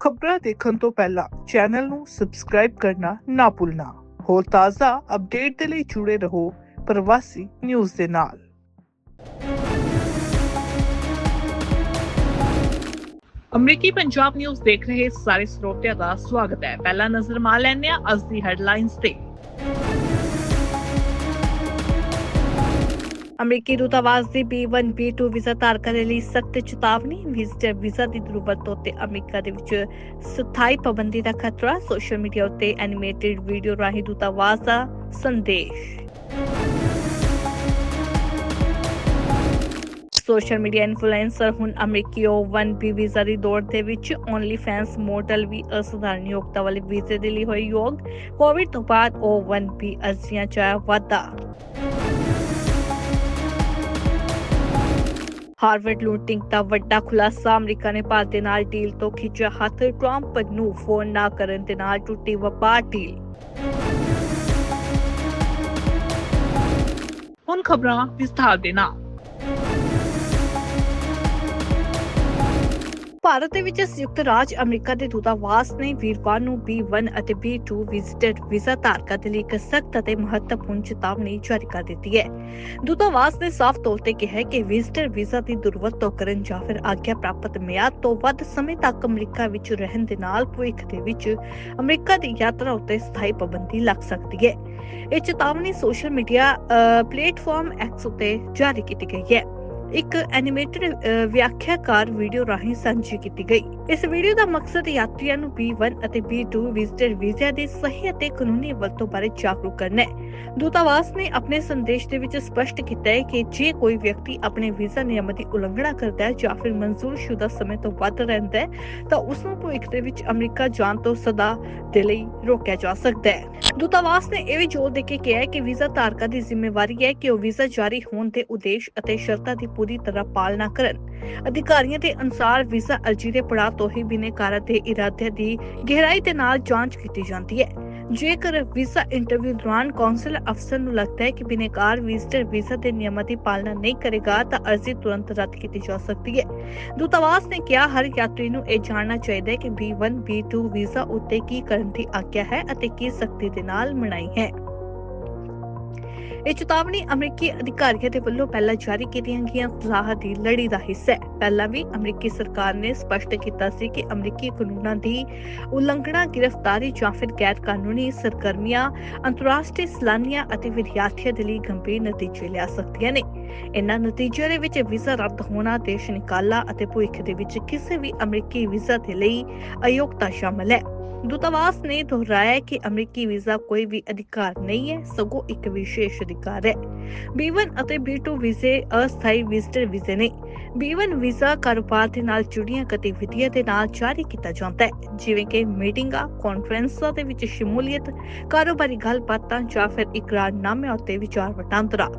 ਖਬਰਾਂ ਦੇਖਣ ਤੋਂ ਪਹਿਲਾਂ ਚੈਨਲ ਨੂੰ ਸਬਸਕ੍ਰਾਈਬ ਕਰਨਾ ਨਾ ਭੁੱਲਣਾ। ਹੋਰ ਤਾਜ਼ਾ ਅਪਡੇਟ ਦੇ ਲਈ ਜੁੜੇ ਰਹੋ ਪ੍ਰਵਾਸੀ ਨਿਊਜ਼ ਦੇ ਨਾਲ। ਅਮਰੀਕੀ ਪੰਜਾਬ ਨਿਊਜ਼ ਦੇਖ ਰਹੇ ਸਾਰੇ ਸਰੋਤਿਆਂ ਦਾ ਸਵਾਗਤ ਹੈ। ਪਹਿਲਾ ਨਜ਼ਰ ਮਾਰ ਲੈਂਦੇ ਹਾਂ ਅੱਜ ਦੀ ਹੈਡਲਾਈਨਸ ਤੇ। ਅਮਰੀਕੀ ਦੂਤਾਵਾਸ ਦੀ B1 B2 ਵੀਜ਼ਾ ਧਾਰਕਾਂ ਦੇ ਲਈ ਸਖਤ ਚੇਤਾਵਨੀ ਵਿਜ਼ਟਰ ਵੀਜ਼ਾ ਦੀ ਦੁਰਵਰਤੋਂ ਤੇ ਅਮਰੀਕਾ ਦੇ ਵਿੱਚ ਸਥਾਈ ਪਾਬੰਦੀ ਦਾ ਖਤਰਾ, ਸੋਸ਼ਲ ਮੀਡੀਆ ਉੱਤੇ ਐਨੀਮੇਟਿਡ ਵੀਡੀਓ ਰਾਹੀਂ ਦੂਤਾਵਾਸ ਦਾ ਸੰਦੇਸ਼। ਸੋਸ਼ਲ ਮੀਡੀਆ ਇਨਫਲੂਐਂਸਰ ਹੁਣ ਅਮਰੀਕੀ O1B ਵੀਜ਼ਾ ਦੀ ਦੌੜ ਦੇ ਵਿੱਚ ਓਨਲੀ ਫੈਨਸ ਮੋਡਲ ਵੀ ਅਸਧਾਰਨ ਯੋਗਤਾ ਵਾਲੇ ਵੀਜ਼ੇ ਦੇ ਲਈ ਹੋਏ ਯੋਗ। ਕੋਵਿਡ ਤੋਂ ਬਾਅਦ O1B ਅਰਜ਼ੀਆਂ ਚ ਵਾਧਾ। ਹਾਰਵਰਡ ਲੂਟਿੰਗ ਦਾ ਵੱਡਾ ਖੁਲਾਸਾ ਅਮਰੀਕਾ ਨੇ ਭਾਰਤ ਦੇ ਨਾਲ ਡੀਲ ਤੋਂ ਖਿੱਚਿਆ ਹੱਥ। ਟਰੰਪ ਨੂੰ ਫੋਨ ਨਾ ਕਰਨ ਦੇ ਨਾਲ ਟੁੱਟੀ ਵਪਾਰ ਡੀਲ। ਹੁਣ ਖਬਰਾਂ ਵਿਸਥਾਰ ਦੇ ਨਾਲ। ਭਾਰਤ ਦੇ ਵਿੱਚ ਸੰਯੁਕਤ ਰਾਜ ਅਮਰੀਕਾ ਦੇ ਦੂਤਾਵਾਸ ਨੇ ਵੀਰਵਾਰ ਨੂੰ B1 ਅਤੇ B2 ਵਿਜ਼ਿਟਰ ਵੀਜ਼ਾ ਧਾਰਕਾਂ ਦੇ ਲਈ ਇੱਕ ਸਖਤ ਅਤੇ ਮਹੱਤਵਪੂਰਨ ਚੇਤਾਵਨੀ ਜਾਰੀ ਕਰ ਦਿੱਤੀ ਹੈ। ਦੂਤਾਵਾਸ ਨੇ ਸਾਫ਼ ਤੌਰ ਤੇ ਕਿਹਾ ਕਿ ਵਿਜ਼ਿਟਰ ਵੀਜ਼ਾ ਦੀ ਦੁਰਵਰਤੋਂ ਕਰਨ ਜਾਂ ਫਿਰ ਆਗਿਆ ਪ੍ਰਾਪਤ ਮਿਆਦ ਤੋਂ ਵੱਧ ਸਮੇਂ ਤੱਕ ਅਮਰੀਕਾ ਵਿੱਚ ਰਹਿਣ ਦੇ ਨਾਲ ਭਵਿੱਖ ਦੇ ਵਿੱਚ ਅਮਰੀਕਾ ਦੀ ਯਾਤਰਾ ਉੱਤੇ ਸਥਾਈ ਪਾਬੰਦੀ ਲੱਗ ਸਕਦੀ ਹੈ। ਇਹ ਚੇਤਾਵਨੀ ਸੋਸ਼ਲ ਮੀਡੀਆ ਪਲੇਟਫਾਰਮ ਐਕਸ ਉੱਤੇ ਜਾਰੀ ਕੀਤੀ ਗਈ ਹੈ। ਇੱਕ ਐਨੀਮੇਟਡ ਵਿਆਖਿਆਕਾਰ ਵੀਡੀਓ ਰਾਹੀਂ ਸਾਂਝੀ ਕੀਤੀ ਗਈ। ਇਸ ਵੀਡੀਓ ਦਾ ਮਕਸਦ ਯਾਤਰੀਆਂ ਨੂੰ B1 ਅਤੇ B2 ਵਿਜ਼ਟਰ ਵੀਜ਼ਾ ਦੀ ਸਹੀ ਅਤੇ ਕਾਨੂੰਨੀ ਵਰਤੋਂ ਬਾਰੇ ਜਾਗਰੂਕ ਕਰਨਾ ਹੈ। ਦੂਤਾਵਾਸ ਨੇ ਆਪਣੇ ਸੰਦੇਸ਼ ਦੇ ਵਿੱਚ ਸਪਸ਼ਟ ਕੀਤਾ ਹੈ ਕਿ ਜੇ ਕੋਈ ਵਿਅਕਤੀ ਆਪਣੇ ਵੀਜ਼ਾ ਨਿਯਮਾਂ ਦੀ ਉਲੰਘਣਾ ਕਰਦਾ ਹੈ ਜਾਂ ਫਿਰ ਮਨਜ਼ੂਰਸ਼ੁਦਾ ਸਮੇਂ ਤੋਂ ਵੱਧ ਰਹਿੰਦਾ ਹੈ, ਤਾਂ ਉਸ ਨੂੰ ਭਵਿੱਖ ਦੇ ਵਿੱਚ ਅਮਰੀਕਾ ਜਾਣ ਤੋਂ ਸਦਾ ਦੇ ਲਈ ਰੋਕਿਆ ਜਾ ਸਕਦਾ ਹੈ। ਦੂਤਾਵਾਸ ਨੇ ਇਹ ਵੀ ਜ਼ੋਰ ਦੇ ਕੇ ਕਿਹਾ ਹੈ ਕਿ ਵੀਜ਼ਾ ਧਾਰਕਾਂ ਦੀ ਜ਼ਿੰਮੇਵਾਰੀ ਹੈ ਕਿ ਉਹ ਵੀਜ਼ਾ ਜਾਰੀ ਹੋਣ ਦੇ ਉਦੇਸ਼ ਅਤੇ ਸ਼ਰਤਾਂ ਦੀ ਪੂਰੀ ਤਰ੍ਹਾਂ ਪਾਲਣਾ ਕਰਨ। ਅਧਿਕਾਰੀਆਂ ਦੇ ਅਨੁਸਾਰ ਵੀਜ਼ਾ ਅਰਜੀ ਦੇ ਪੜਾਅ ਤੋਂ ਹੀ ਬਿਨੇਕਾਰਾਂ ਦੇ ਇਰਾਦੇ ਦੀ ਗਹਿਰਾਈ ਦੇ ਨਾਲ ਜਾਂਚ ਕੀਤੀ ਜਾਂਦੀ ਹੈ। ਜੇਕਰ ਵੀਜ਼ਾ ਇੰਟਰਵਿਊ ਦੌਰਾਨ ਕੌਂਸਲ ਅਫਸਰ ਨੂੰ ਲੱਗਦਾ ਹੈ ਕਿ ਬਿਨੇਕਾਰ ਵਿਜ਼ਟਰ ਵੀਜ਼ਾ ਦੇ ਨਿਯਮਾਂ ਦੀ ਪਾਲਣਾ ਨਹੀਂ ਕਰੇਗਾ, ਤਾਂ ਅਰਜ਼ੀ ਤੁਰੰਤ ਰੱਦ ਕੀਤੀ ਜਾ ਸਕਦੀ ਹੈ। ਦੂਤਾਵਾਸ ਨੇ ਕਿਹਾ, ਹਰ ਯਾਤਰੀ ਨੂੰ ਇਹ ਜਾਣਨਾ ਚਾਹੀਦਾ ਹੈ ਕਿ B1 B2 ਵੀਜ਼ਾ ਉੱਤੇ ਕੀ ਕਰਨ ਦੀ ਆਗਿਆ ਹੈ ਅਤੇ ਕੀ ਸਖਤੀ ਦੇ ਨਾਲ ਮਨਾਈ ਹੈ। ਇਹ ਚੇਤਾਵਨੀ ਅਮਰੀਕੀ ਅਧਿਕਾਰੀਆਂ ਦੇ ਵੱਲੋਂ ਪਹਿਲਾਂ ਜਾਰੀ ਕੀਤੀਆਂ ਗਈਆਂ ਸਲਾਹਾਂ ਦੀ ਲੜੀ ਦਾ ਹਿੱਸਾ ਹੈ। ਪਹਿਲਾਂ ਵੀ ਅਮਰੀਕੀ ਸਰਕਾਰ ਨੇ ਸਪਸ਼ਟ ਕੀਤਾ ਸੀ ਕਿ ਅਮਰੀਕੀ ਕਾਨੂੰਨਾਂ ਦੀ ਉਲੰਘਣਾ, ਗ੍ਰਿਫਤਾਰੀ ਜਾਂ ਫਿਰ ਗੈਰ ਕਾਨੂੰਨੀ ਸਰਗਰਮੀਆਂ ਅੰਤਰਰਾਸ਼ਟਰੀ ਸੈਲਾਨੀਆਂ ਅਤੇ ਵਿਦਿਆਰਥੀਆਂ ਦੇ ਲਈ ਗੰਭੀਰ ਨਤੀਜੇ ਲਿਆ ਸਕਦੀਆਂ ਨੇ। ਇਨ੍ਹਾਂ ਨਤੀਜਿਆਂ ਦੇ ਵਿੱਚ ਵੀਜ਼ਾ ਰੱਦ ਹੋਣਾ, ਦੇਸ਼ ਨਿਕਾਲਾ ਅਤੇ ਭਵਿੱਖ ਦੇ ਵਿੱਚ ਕਿਸੇ ਵੀ ਅਮਰੀਕੀ ਵੀਜ਼ਾ ਦੇ ਲਈ ਅਯੋਗਤਾ ਸ਼ਾਮਲ ਹੈ। ਦੂਤਾਵਾਸ ਨੇ ਦੁਹਰਾਇਆ ਕਿ ਅਮਰੀਕੀ ਵੀਜ਼ਾ ਕੋਈ ਵੀ ਅਧਿਕਾਰ ਨਹੀਂ ਹੈ, ਸਗੋਂ ਇੱਕ ਵਿਸ਼ੇਸ਼ ਅਧਿਕਾਰ ਹੈ। B1 ਅਤੇ B2 ਵੀਜ਼ੇ ਅਸਥਾਈ ਵਿਜ਼ਟਰ ਵੀਜ਼ੇ ਨੇ। B1 ਵੀਜ਼ਾ ਕਾਰੋਬਾਰ ਦੇ ਨਾਲ ਜੁੜੀਆਂ ਗਤੀਵਿਧੀਆਂ ਦੇ ਨਾਲ ਜਾਰੀ ਕੀਤਾ ਜਾਂਦਾ ਹੈ, ਜਿਵੇਂ ਕਿ ਮੀਟਿੰਗਾਂ ਕਾਨਫਰੰਸਾਂ ਦੇ ਵਿੱਚ ਸ਼ਮੂਲੀਅਤ, ਕਾਰੋਬਾਰੀ ਗੱਲਬਾਤਾਂ ਜਾਂ ਫਿਰ ਇਕਰਾਰਨਾਮਿਆਂ ਉੱਤੇ ਵਿਚਾਰ ਵਟਾਂਦਰਾ।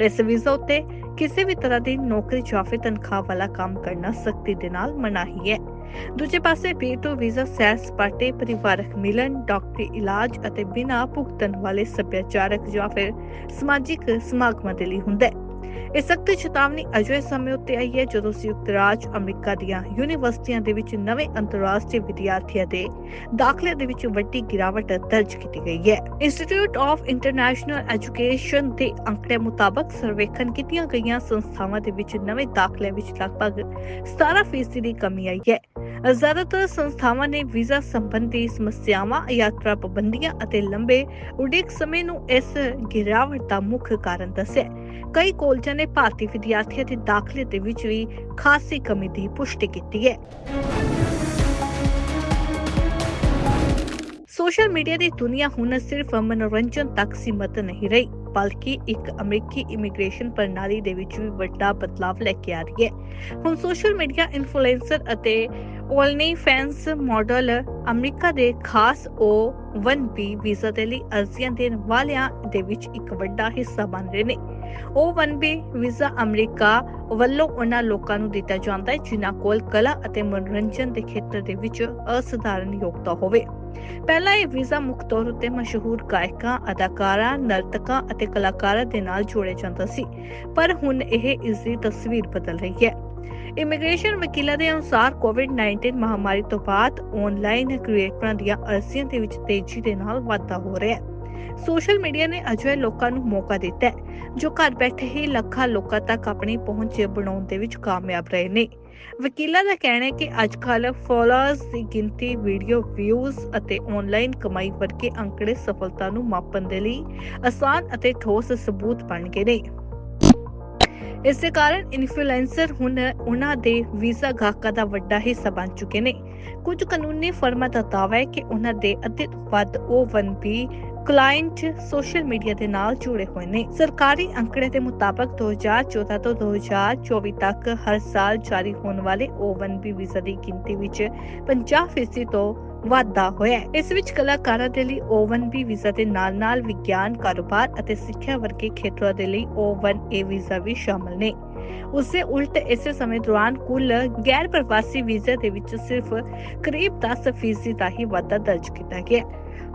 ਇਸ ਵੀਜ਼ਾ ਉੱਤੇ ਕਿਸੇ ਵੀ ਤਰ੍ਹਾਂ ਦੀ ਨੌਕਰੀ ਜਾਂ ਫਿਰ ਤਨਖਾਹ ਵਾਲਾ ਕੰਮ ਕਰਨਾ ਸਖਤੀ ਦੇ ਨਾਲ ਮਨਾਹੀ ਹੈ। ਦੂਜੇ ਪਾਸੇ B2 ਵੀਜ਼ਾ ਸੈਰ ਸਪਾਟੇ, ਪਰਿਵਾਰਕ ਮਿਲਨ, ਡਾਕਟਰੀ ਇਲਾਜ ਅਤੇ ਬਿਨਾਂ ਭੁਗਤਣ ਵਾਲੇ ਸੱਭਿਆਚਾਰਕ ਜਾਂ ਫਿਰ ਸਮਾਜਿਕ ਸਮਾਗਮਾਂ ਦੇ ਲਈ ਹੁੰਦਾ ਹੈ। ਇਹ ਸਖਤ ਚੇਤਾਵਨੀ ਅਜਿਹੇ ਸਮੇਂ ਉੱਤੇ ਆਈ ਹੈ ਜਦੋਂ ਸੰਯੁਕਤ ਰਾਜ ਅਮਰੀਕਾ ਦੀਆਂ ਯੂਨੀਵਰਸਿਟੀਆਂ ਦੇ ਵਿੱਚ ਨਵੇਂ ਅੰਤਰਰਾਸ਼ਟਰੀ ਵਿਦਿਆਰਥੀਆਂ ਦੇ ਦਾਖਲੇ ਦੇ ਵਿੱਚ ਵੱਡੀ ਗਿਰਾਵਟ ਦਰਜ ਕੀਤੀ ਗਈ ਹੈ। ਇੰਸਟੀਚਿਊਟ ਆਫ ਇੰਟਰਨੈਸ਼ਨਲ ਐਜੂਕੇਸ਼ਨ ਦੇ ਅੰਕੜੇ ਮੁਤਾਬਕ ਸਰਵੇਖਣ ਕੀਤੀਆਂ ਗਈਆਂ ਸੰਸਥਾਵਾਂ ਦੇ ਵਿੱਚ ਨਵੇਂ ਦਾਖਲੇ ਵਿੱਚ ਲਗਭਗ 17% ਦੀ ਕਮੀ ਆਈ ਹੈ। ਜ਼ਿਆਦਾਤਰ ਸੰਸਥਾਵਾਂ ਨੇ ਵੀਜ਼ਾ ਸੰਬੰਧੀ ਸਮੱਸਿਆਵਾਂ, ਯਾਤਰਾ ਪਾਬੰਦੀਆਂ ਅਤੇ ਲੰਬੇ ਉਡੀਕ ਸਮੇਂ ਨੂੰ ਇਸ ਗਿਰਾਵਟ ਦਾ ਮੁੱਖ ਕਾਰਨ ਦੱਸਿਆ ਕਈ ਕਾਲਜਾਂ ਨੇ ਭਾਰਤੀ ਵਿਦਿਆਰਥੀਆਂ ਦੇ ਦਾਖਲੇ ਦੇ ਵਿੱਚ ਵੀ ਖਾਸੀ ਕਮੀ ਦੀ ਪੁਸ਼ਟੀ ਕੀਤੀ ਹੈ। ਸੋਸ਼ਲ ਮੀਡੀਆ ਦੀ ਦੁਨੀਆ ਹੁਣ ਸਿਰਫ ਮਨੋਰੰਜਨ ਤੱਕ ਸੀਮਤ ਨਹੀਂ ਰਹੀ, ਬਲਕਿ ਇੱਕ ਅਮਰੀਕੀ ਇਮੀਗ੍ਰੇਸ਼ਨ ਪ੍ਰਣਾਲੀ ਦੇ ਵਿੱਚ ਵੀ ਵੱਡਾ ਬਦਲਾਅ ਲੈ ਕੇ ਆ ਰਹੀ ਹੈ। ਹੁਣ ਸੋਸ਼ਲ ਮੀਡੀਆ ਇਨਫਲੂਐਂਸਰ ਅਤੇ ਓਨਲੀ ਫੈਨਸ ਮਾਡਲ ਅਮਰੀਕਾ ਦੇ ਖਾਸ ਓ O1B ਵੀਜ਼ਾ ਦੇ ਲਈ ਅਰਜ਼ੀਆਂ ਦੇਣ ਵਾਲਿਆਂ ਦੇ ਵਿੱਚ ਇੱਕ ਵੱਡਾ ਹਿੱਸਾ ਬਣ ਰਹੇ ਨੇ। O1B ਵੀਜ਼ਾ ਅਮਰੀਕਾ ਵੱਲੋਂ ਉਹਨਾਂ ਲੋਕਾਂ ਨੂੰ ਦਿੱਤਾ ਜਾਂਦਾ ਹੈ ਜਿਨ੍ਹਾਂ ਕੋਲ ਕਲਾ ਅਤੇ ਮਨੋਰੰਜਨ ਦੇ ਖੇਤਰ ਦੇ ਵਿੱਚ ਅਸਧਾਰਨ ਯੋਗਤਾ ਹੋਵੇ। ਪਹਿਲਾਂ ਇਹ ਵੀਜ਼ਾ ਮੁੱਖ ਤੌਰ ਉੱਤੇ ਮਸ਼ਹੂਰ ਗਾਇਕਾਂ, ਅਦਾਕਾਰਾਂ, ਨਰਤਕਾਂ ਅਤੇ ਕਲਾਕਾਰਾਂ ਦੇ ਨਾਲ ਜੋੜਿਆ ਜਾਂਦਾ ਸੀ ਪਰ ਹੁਣ ਇਹ ਇਸ ਦੀ ਤਸਵੀਰ ਬਦਲ ਰਹੀ ਹੈ। ਇਮੀਗ੍ਰੇਸ਼ਨ ਵਕੀਲਾਂ ਦੇ ਅਨੁਸਾਰ ਕੋਵਿਡ-19 ਮਹਾਮਾਰੀ ਤੋਂ ਬਾਅਦ ਆਨਲਾਈਨ ਕ੍ਰੀਏਟਰਾਂ ਦੀਆਂ ਅਰਜ਼ੀਆਂ ਦੇ ਵਿੱਚ ਤੇਜ਼ੀ ਦੇ ਨਾਲ ਵਾਧਾ ਹੋ ਰਿਹਾ ਹੈ। ਸੋਸ਼ਲ ਮੀਡੀਆ ਨੇ ਅਜਿਹੇ ਲੋਕਾਂ ਨੂੰ ਮੌਕਾ ਦਿੱਤਾ ਹੈ, ਜੋ ਘਰ ਬੈਠੇ ਹੀ ਲੱਖਾਂ ਲੋਕਾਂ ਤੱਕ ਆਪਣੀ ਪਹੁੰਚ ਬਣਾਉਣ ਦੇ ਵਿੱਚ ਕਾਮਯਾਬ ਰਹੇ ਨੇ। ਵਕੀਲਾਂ ਦਾ ਕਹਿਣਾ ਹੈ ਕਿ ਅੱਜਕੱਲ ਫੋਲੋਅਰਸ ਦੀ ਗਿਣਤੀ ਵੀਡੀਓ ਵਿਊਜ਼ ਅਤੇ ਆਨਲਾਈਨ ਕਮਾਈ ਵਰਗੇ ਅੰਕੜੇ ਸਫਲਤਾ ਨੂੰ ਮਾਪਣ ਦੇ ਲਈ ਆਸਾਨ ਅਤੇ ਠੋਸ ਸਬੂਤ ਬਣ ਗਏ ਨੇ। ਇਸ ਦੇ ਕਾਰਨ ਇਨਫਲੂਐਂਸਰ ਹੁਣ ਉਹਨਾਂ ਦੇ ਵੀਜ਼ਾ ਗਾਹਕਾਂ ਦਾ ਵੱਡਾ ਹਿੱਸਾ ਬਣ ਚੁੱਕੇ ਨੇ। ਕੁਝ ਕਾਨੂੰਨੀ ਫਰਮਾਂ ਦਾ ਦਾਅਵਾ ਹੈ ਕਿ ਉਹਨਾਂ ਦੇ ਅੱਧੇ ਤੋਂ ਵੱਧ O1B ਕਲਾਇੰਟ ਸੋਸ਼ਲ ਮੀਡੀਆ ਦੇ ਨਾਲ ਜੁੜੇ ਹੋਏ ਨੇ। ਸਰਕਾਰੀ ਅੰਕੜੇ ਦੇ ਮੁਤਾਬਕ 2014 ਤੋਂ 2024 ਤੱਕ ਹਰ ਸਾਲ ਜਾਰੀ ਹੋਣ ਵਾਲੇ O1B ਵੀਜ਼ਾ ਦੀ ਗਿਣਤੀ ਵਿੱਚ 50% ਤੋਂ ਵਾਧਾ ਹੋਇਆ ਇਸ ਵਿੱਚ ਕਲਾਕਾਰਾਂ ਦੇ ਲਈ O1B ਵੀਜ਼ਾ ਦੇ ਨਾਲ-ਨਾਲ ਵਿਗਿਆਨ, ਕਾਰੋਬਾਰ ਅਤੇ ਸਿੱਖਿਆ ਵਰਗੇ ਖੇਤਰਾਂ ਦੇ ਲਈ O1A ਵੀਜ਼ਾ ਵੀ ਸ਼ਾਮਲ ਨੇ। ਉਸੇ ਉਲਟ ਇਸੇ ਸਮੇਂ ਦੌਰਾਨ ਕੁੱਲ ਗੈਰ ਪ੍ਰਵਾਸੀ ਵੀਜ਼ਾ ਦੇ ਵਿੱਚ ਸਿਰਫ ਕਰੀਬ 10% ਦਾ ਹੀ ਵਾਧਾ ਦਰਜ ਕੀਤਾ ਗਿਆ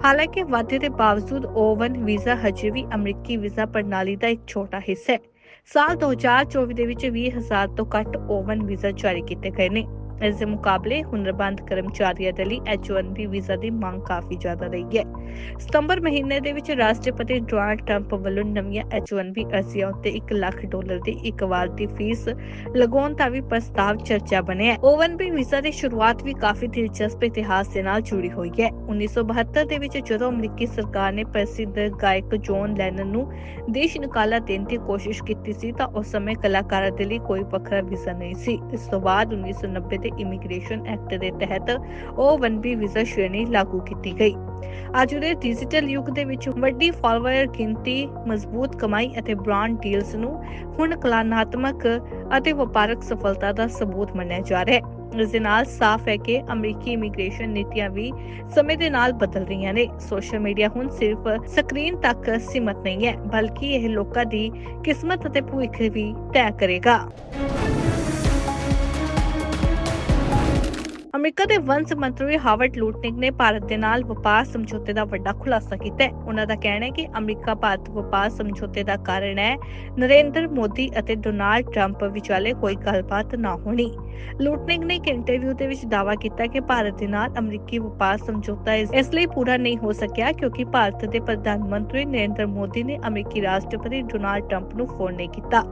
ਹਾਲਾਂਕਿ ਵਾਧੇ ਦੇ ਬਾਵਜੂਦ ਓਵਨ ਵੀਜ਼ਾ ਹਜੇ ਵੀ ਅਮਰੀਕੀ ਵੀਜ਼ਾ ਪ੍ਰਣਾਲੀ ਦਾ ਇੱਕ ਛੋਟਾ ਹਿੱਸਾ ਹੈ। ਸਾਲ 2024 ਦੇ ਵਿੱਚ 20000 ਤੋਂ ਘੱਟ ਓਵਨ ਵੀਜ਼ਾ ਜਾਰੀ ਕੀਤੇ ਗਏ ਨੇ। ਇਸ ਦੇ ਮੁਕਾਬਲੇ ਹੁਨਰਬੰਦ ਕਰਮਚਾਰੀਆਂ ਦੇ ਲਈ H1B ਵੀਜ਼ਾ ਦੀ ਮੰਗ ਕਾਫੀ ਜ਼ਿਆਦਾ ਰਹੀ ਹੈ। ਸਤੰਬਰ ਮਹੀਨੇ ਦੇ ਵਿੱਚ ਰਾਸ਼ਟਰਪਤੀ ਡੋਨਾਲਡ ਟਰੰਪ ਵੱਲੋਂ ਨਵੀਆਂ H1B ਅਰਜ਼ੀਆਂ ਉੱਤੇ 1 ਲੱਖ ਡਾਲਰ ਦੀ ਇੱਕ ਵਾਰ ਦੀ ਫੀਸ ਲਗਾਉਣ ਦਾ ਵੀ ਪ੍ਰਸਤਾਵ ਚਰਚਾ ਬਣਿਆ ਹੈ। O1B ਵੀਜ਼ਾ ਦੀ ਸ਼ੁਰੂਆਤ ਵੀ ਕਾਫੀ ਦਿਲਚਸਪ ਇਤਿਹਾਸ ਦੇ ਨਾਲ ਜੁੜੀ ਹੋਈ ਹੈ। 1972 ਦੇ ਵਿੱਚ ਜਦੋਂ ਅਮਰੀਕੀ ਸਰਕਾਰ ਨੇ ਪ੍ਰਸਿੱਧ ਗਾਇਕ ਜੌਨ ਲੈਨਨ ਨੂੰ ਦੇਸ਼ ਨਿਕਾਲਾ ਦੇਣ ਦੀ ਕੋਸ਼ਿਸ਼ ਕੀਤੀ ਸੀ ਤਾਂ ਉਸ ਸਮੇਂ ਕਲਾਕਾਰਾਂ ਦੇ ਲਈ ਕੋਈ ਵੱਖਰਾ ਵੀਜ਼ਾ ਨਹੀਂ ਸੀ। ਇਸ ਤੋਂ ਬਾਅਦ 1990 ਦੇ ਇਮੀਗ੍ਰੇਸ਼ਨ ਐਕਟ ਦੇ ਤਹਿਤ O1B ਵੀਜ਼ਾ ਸ਼੍ਰੇਣੀ ਲਾਗੂ ਕੀਤੀ ਗਈ। ਅੱਜ ਦੇ ਡਿਜੀਟਲ ਯੁੱਗ ਦੇ ਵਿੱਚ ਵੱਡੀ ਫਾਲੋਅਰ ਗਿਣਤੀ, ਮਜ਼ਬੂਤ ਕਮਾਈ ਅਤੇ ਬ੍ਰਾਂਡ ਡੀਲਸ ਨੂੰ ਹੁਣ ਕਲਾਨਾਤਮਕ ਅਤੇ ਵਪਾਰਕ ਸਫਲਤਾ ਦਾ ਸਬੂਤ ਮੰਨਿਆ ਜਾ ਰਿਹਾ ਹੈ। ਇਸ ਦੇ ਨਾਲ ਸਾਫ਼ ਹੈ ਕਿ ਅਮਰੀਕੀ ਇਮੀਗ੍ਰੇਸ਼ਨ ਨੀਤੀਆਂ ਵੀ ਸਮੇਂ ਦੇ ਨਾਲ ਬਦਲ ਰਹੀਆਂ ਨੇ। ਸੋਸ਼ਲ ਮੀਡੀਆ ਹੁਣ ਸਿਰਫ ਸਕਰੀਨ ਤੱਕ ਸੀਮਤ ਨਹੀਂ ਹੈ, ਬਲਕਿ ਇਹ ਲੋਕਾਂ ਦੀ ਕਿਸਮਤ ਅਤੇ ਭਵਿੱਖ ਵੀ ਤੈਅ ਕਰੇਗਾ। ਅਮਰੀਕਾ ਦੇ ਵੰਸ ਮੰਤਰੀ ਹਾਵਰਡ ਲੂਟਨਿਕ ਨੇ ਭਾਰਤ ਦੇ ਨਾਲ ਵਪਾਰ ਸਮਝੌਤੇ ਦਾ ਵੱਡਾ ਖੁਲਾਸਾ ਕੀਤਾ ਹੈ। ਉਹਨਾਂ ਦਾ ਕਹਿਣਾ ਹੈ ਕਿ ਅਮਰੀਕਾ ਭਾਰਤ ਵਪਾਰ ਸਮਝੌਤੇ ਦਾ ਕਾਰਨ ਹੈ। ਨਰਿੰਦਰ ਮੋਦੀ ਅਤੇ ਡੋਨਾਲਡ ਟਰੰਪ ਵਿਚਾਲੇ ਕੋਈ ਗੱਲਬਾਤ ਨਾ ਹੋਣੀ। ਲੂਟਨਿਕ ਨੇ ਇੱਕ ਇੰਟਰਵਿਊ ਦੇ ਵਿੱਚ ਦਾਅਵਾ ਕੀਤਾ ਕਿ ਭਾਰਤ ਦੇ ਨਾਲ ਅਮਰੀਕੀ ਵਪਾਰ ਸਮਝੌਤਾ ਇਸ ਇਸ ਲਈ ਪੂਰਾ ਨਹੀਂ ਹੋ ਸਕਿਆ ਕਿਉਂਕਿ ਭਾਰਤ ਦੇ ਪ੍ਰਧਾਨ ਮੰਤਰੀ ਨਰਿੰਦਰ ਮੋਦੀ ਨੇ ਅਮਰੀਕੀ ਰਾਸ਼ਟਰਪਤੀ ਡੋਨਾਲਡ ਟਰੰਪ ਨੂੰ ਫੋਨ ਨਹੀਂ ਕੀਤਾ।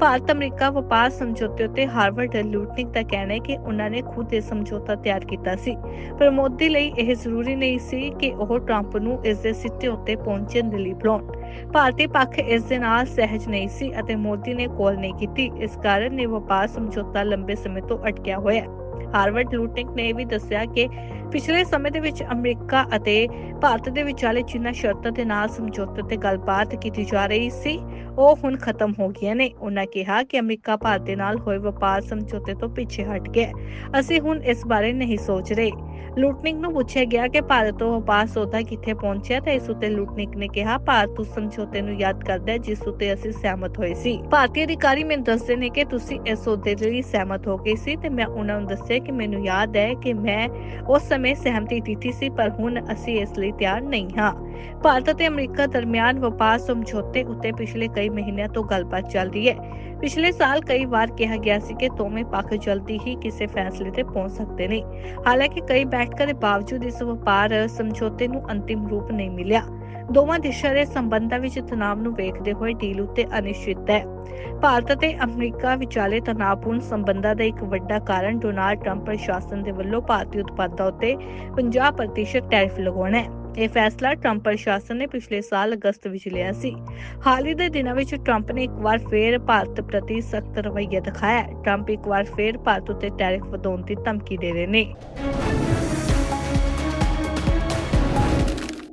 ਭਾਰਤ ਅਮਰੀਕਾ ਵਪਾਰ ਸਮਝੌਤੇ ਉੱਤੇ ਹਾਰਵਰਡ ਲੂਟਨਿਕ ਦਾ ਕਹਿਣਾ ਹੈ ਕਿ ਉਹਨਾਂ ਨੇ ਖੁਦ ਇਹ ਸਮਝੌਤਾ ਤਿਆਰ ਕੀਤਾ ਸੀ। ਪਰ ਮੋਦੀ ਲਈ ਇਹ ਜ਼ਰੂਰੀ ਨਹੀਂ ਸੀ ਕਿ ਉਹ ਟਰੰਪ ਨੂੰ ਇਸ ਦੇ ਸਿੱਟੇ ਉੱਤੇ ਪਹੁੰਚਣ ਦੇ ਲਈ ਬੁਲਾਉਣ। ਭਾਰਤੀ ਪੱਖ ਇਸ ਦੇ ਨਾਲ ਸਹਿਜ ਨਹੀਂ ਸੀ ਅਤੇ ਮੋਦੀ ਨੇ ਕੋਲ ਨਹੀਂ ਕੀਤੀ। ਇਸ ਕਾਰਨ ਇਹ ਵਪਾਰ ਸਮਝੌਤਾ ਲੰਬੇ ਸਮੇਂ ਤੋਂ ਅਟਕਿਆ ਹੋਇਆ ਹੈ। ਹਾਰਵਰਡ ਲੂਟਨਿਕ ਨੇ ਇਹ ਵੀ ਦੱਸਿਆ ਕਿ ਪਿਛਲੇ ਸਮੇਂ ਦੇ ਵਿੱਚ ਅਮਰੀਕਾ ਅਤੇ ਭਾਰਤ ਦੇ ਵਿਚਾਲੇ ਜਿਨ੍ਹਾਂ ਸ਼ਰਤਾਂ ਦੇ ਨਾਲ ਸਮਝੌਤੇ ਤੇ ਗੱਲਬਾਤ ਕੀਤੀ ਜਾ ਰਹੀ ਸੀ, ਉਹ ਹੁਣ ਖਤਮ ਹੋ ਗਈਆਂ ਨੇ। ਉਹਨਾਂ ਕਿਹਾ ਕਿ ਅਮਰੀਕਾ ਭਾਰਤ ਦੇ ਨਾਲ ਹੋਏ ਵਪਾਰ ਸਮਝੌਤੇ ਤੋਂ ਪਿੱਛੇ ਹਟ ਗਿਆ ਅਸੀਂ ਹੁਣ ਇਸ ਬਾਰੇ ਨਹੀਂ ਸੋਚ ਰਹੇ। ਲੂਟਨਿਕ ਨੂੰ ਪੁੱਛਿਆ ਗਿਆ ਕਿ ਭਾਰਤ ਤੋਂ ਵਪਾਰ ਸੌਦਾ ਕਿੱਥੇ ਪਹੁੰਚਿਆ ਤਾਂ ਇਸ ਉੱਤੇ ਲੂਟਨਿਕ ਨੇ ਕਿਹਾ, ਭਾਰਤ ਉਸ ਸਮਝੌਤੇ ਨੂੰ ਯਾਦ ਕਰਦਾ ਹੈ ਜਿਸ ਉੱਤੇ ਅਸੀਂ ਸਹਿਮਤ ਹੋਏ ਸੀ। ਭਾਰਤੀ ਅਧਿਕਾਰੀ ਮੈਨੂੰ ਦੱਸਦੇ ਨੇ ਕਿ ਤੁਸੀਂ ਇਸ ਸੌਦੇ ਲਈ ਸਹਿਮਤ ਹੋ ਗਏ ਸੀ ਤੇ ਮੈਂ ਉਹਨਾਂ ਨੂੰ ਦੱਸਿਆ ਕਿ ਮੈਨੂੰ ਯਾਦ ਹੈ ਕਿ ਮੈਂ ਉਸ ਸਮੇਂ ਸਹਿਮਤੀ ਦਿੱਤੀ ਸੀ, ਪਰ ਹੁਣ ਅਸੀਂ ਇਸ ਲਈ ਤਿਆਰ ਨਹੀਂ ਹਾਂ। ਭਾਰਤ ਅਤੇ ਅਮਰੀਕਾ ਦਰਮਿਆਨ ਵਪਾਰ ਸਮਝੌਤੇ ਉੱਤੇ ਪਿਛਲੇ ਕਈ ਮਹੀਨਿਆਂ ਤੋਂ ਗੱਲਬਾਤ ਚੱਲ ਰਹੀ ਹੈ। ਪਿਛਲੇ ਸਾਲ ਕਈ ਵਾਰ ਕਿਹਾ ਗਿਆ ਸੀ ਕਿ ਦੋਵੇਂ ਪੱਖ ਜਲਦੀ ਹੀ ਕਿਸੇ ਫੈਸਲੇ ਤੇ ਪਹੁੰਚ ਸਕਦੇ ਨੇ। ਹਾਲਾਂਕਿ ਕਈ ਬੈਠਕਾਂ ਦੇ ਬਾਵਜੂਦ ਇਸ ਵਪਾਰ ਸਮਝੌਤੇ ਨੂੰ ਅੰਤਿਮ ਰੂਪ ਨਹੀਂ ਮਿਲਿਆ। ਦੋਵਾਂ ਦੇਸ਼ਾਂ ਦੇ ਸੰਬੰਧਾਂ ਵਿੱਚ ਤਣਾਅ ਨੂੰ ਵੇਖਦੇ ਹੋਏ ਡੀਲ ਉੱਤੇ ਅਨਿਸ਼ਚਿਤ ਹੈ। ਭਾਰਤ ਅਤੇ ਅਮਰੀਕਾ ਵਿਚਾਲੇ ਤਣਾਅਪੂਰਨ ਸੰਬੰਧਾਂ ਦਾ ਇੱਕ ਵੱਡਾ ਕਾਰਨ ਡੋਨਾਲਡ ਟਰੰਪ ਪ੍ਰਸ਼ਾਸਨ ਦੇ ਵੱਲੋਂ ਭਾਰਤੀ ਉਤਪਾਦਾਂ ਉੱਤੇ 50% ਟੈਰਿਫ ਲਗਾਉਣਾ ਹੈ। ਇਹ ਫੈਸਲਾ ਟਰੰਪ ਪ੍ਰਸ਼ਾਸਨ ਨੇ ਪਿਛਲੇ ਸਾਲ ਅਗਸਤ ਵਿੱਚ ਲਿਆ ਸੀ। ਹਾਲ ਹੀ ਦੇ ਦਿਨਾਂ ਵਿੱਚ ਟਰੰਪ ਨੇ ਇੱਕ ਵਾਰ ਫੇਰ ਭਾਰਤ ਪ੍ਰਤੀ ਸਖਤ ਰਵੱਈਆ ਦਿਖਾਇਆ ਟਰੰਪ ਇੱਕ ਵਾਰ ਫੇਰ ਭਾਰਤ ਉੱਤੇ ਟੈਰਿਫ ਵਧਾਉਣ ਦੀ ਧਮਕੀ ਦੇ ਰਹੇ ਨੇ।